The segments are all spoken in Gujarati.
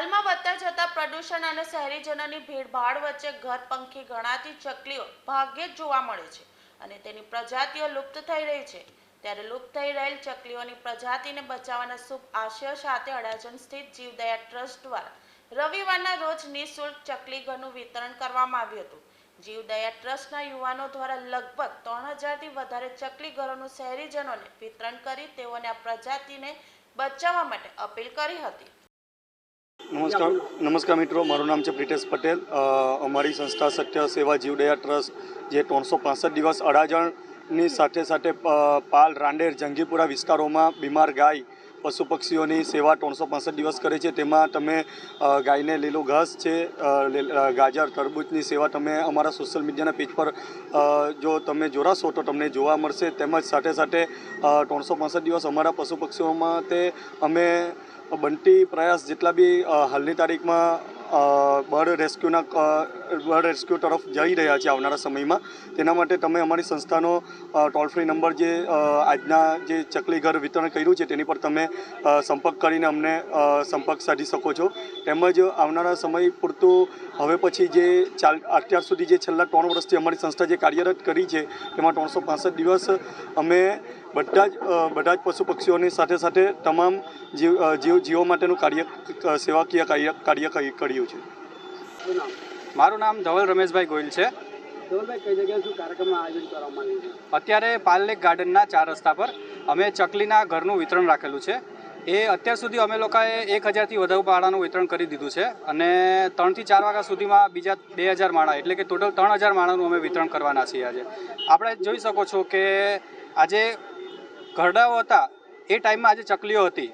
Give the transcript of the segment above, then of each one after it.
હાલમાં વધતા જતા પ્રદૂષણ અને શહેરીજનોની ભીડભાડ વચ્ચે ઘર પંખી ગણાતી ચકલીઓ ભાગ્યે જ જોવા મળે છે અને તેની પ્રજાતિઓ લુપ્ત થઈ રહી છે. ત્યારે લુપ્ત થઈ રહેલ ચકલીઓની પ્રજાતિને બચાવવાના શુભ આશય સાથે અડાજણ સ્થિત જીવદયા ટ્રસ્ટ દ્વારા રવિવારના રોજ નિઃશુલ્ક ચકલી ઘરનું વિતરણ કરવામાં આવ્યું હતું. જીવદયા ટ્રસ્ટના યુવાનો દ્વારા લગભગ ત્રણ હજારથી વધારે ચકલી ઘરોનું શહેરીજનોને વિતરણ કરી તેઓને આ પ્રજાતિને બચાવવા માટે અપીલ કરી હતી. નમસ્કાર. નમસ્કાર મિત્રો, મારું નામ છે પ્રિટેશ પટેલ. અમારી સંસ્થા સત્ય સેવા જીવદયા ટ્રસ્ટ, જે ત્રણસો પાસઠ દિવસ અડાજણની સાથે સાથે પાલ રાંડેર જંગીપુરા વિસ્તારોમાં બીમાર ગાય પશુ પક્ષીઓની સેવા ત્રણસો પાસઠ દિવસ કરે છે. તેમાં તમે ગાયને લીલું ઘાસ છે ગાજર, તરબૂચની સેવા તમે અમારા સોશિયલ મીડિયાના પેજ પર જો તમે જોડાશો તો તમને જોવા મળશે. તેમજ સાથે સાથે ત્રણસો પાસઠ દિવસ અમારા પશુ પક્ષીઓમાં તે અમે બનતી પ્રયાસ જેટલા બી હાલની તારીખમાં બર્ડ રેસ્ક્યુના બર્ડ રેસ્ક્યુ તરફ જઈ રહ્યા છે આવનારા સમયમાં. તેના માટે તમે અમારી સંસ્થાનો ટોલ ફ્રી નંબર જે આજના જે ચકલી ઘર વિતરણ કર્યું છે તેની પર તમે સંપર્ક કરીને અમને સંપર્ક સાધી શકો છો. તેમજ આવનારા સમય પૂરતું હવે પછી જે ચાલ, અત્યાર સુધી જે છેલ્લા ત્રણ વર્ષથી અમારી સંસ્થા જે કાર્યરત કરી છે, તેમાં ત્રણસો દિવસ અમે બધા જ બધા જ પશુ પક્ષીઓની સાથે સાથે તમામ જીવ જીવ, જીવો માટેનું કાર્ય સેવાકીય કાર્ય કાર્ય કરી- કર્યું છે. મારું નામ ધવલ રમેશભાઈ ગોયલ છે. ધવલભાઈ કઈ જગ્યાએ શું કાર્યક્રમનું આયોજન કરવામાં આવ્યું છે? અત્યારે પાલલેક ગાર્ડનના ચાર રસ્તા પર અમે ચકલીના ઘરનું વિતરણ રાખેલું છે. એ અત્યાર સુધી અમે લોકોએ એક હજારથી વધુ માળાનું વિતરણ કરી દીધું છે અને ત્રણથી ચાર વાગ્યા સુધીમાં બીજા બે હજાર માળા એટલે કે ટોટલ ત્રણ હજાર માળાનું અમે વિતરણ કરવાના છીએ આજે. આપણે જોઈ શકો છો કે આજે ઘરડાઓ હતા એ ટાઈમમાં આજે ચકલીઓ હતી.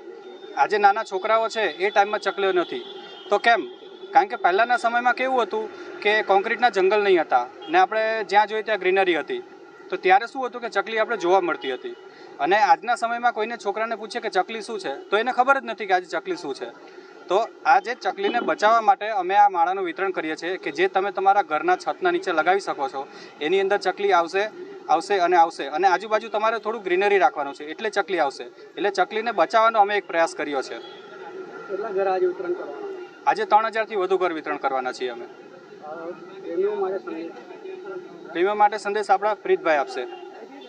આજે નાના છોકરાઓ છે એ ટાઈમમાં ચકલીઓ નથી. તો કેમ? કારણ કે પહેલાંના સમયમાં કેવું હતું કે કોન્ક્રીટના જંગલ નહીં હતા ને આપણે જ્યાં જોઈએ ત્યાં ગ્રીનરી હતી. તો ત્યારે શું હતું કે ચકલી આપણે જોવા મળતી હતી. અને આજના સમયમાં કોઈને છોકરાને પૂછે કે ચકલી શું છે, તો એને ખબર જ નથી કે આજે ચકલી શું છે. તો આ જે ચકલીને બચાવવા માટે અમે આ માળાનું વિતરણ કરીએ છીએ કે જે તમે તમારા ઘરના છતના નીચે લગાવી શકો છો, એની અંદર ચકલી આવશે આવશે અને આવશે. અને આજુબાજુ તમારે થોડું ગ્રીનરી રાખવાનું છે, એટલે ચકલી આવશે. એટલે ચકલીને બચાવવાનો અમે એક પ્રયાસ કર્યો છે. કેટલા ઘર આજે વિતરણ કરવાના? આજે ત્રણ હજારથી વધુ ઘર વિતરણ કરવાના છીએ અમે. પ્રીમિયમ માટે સંદેશ આપણા પ્રીતભાઈ આપશે.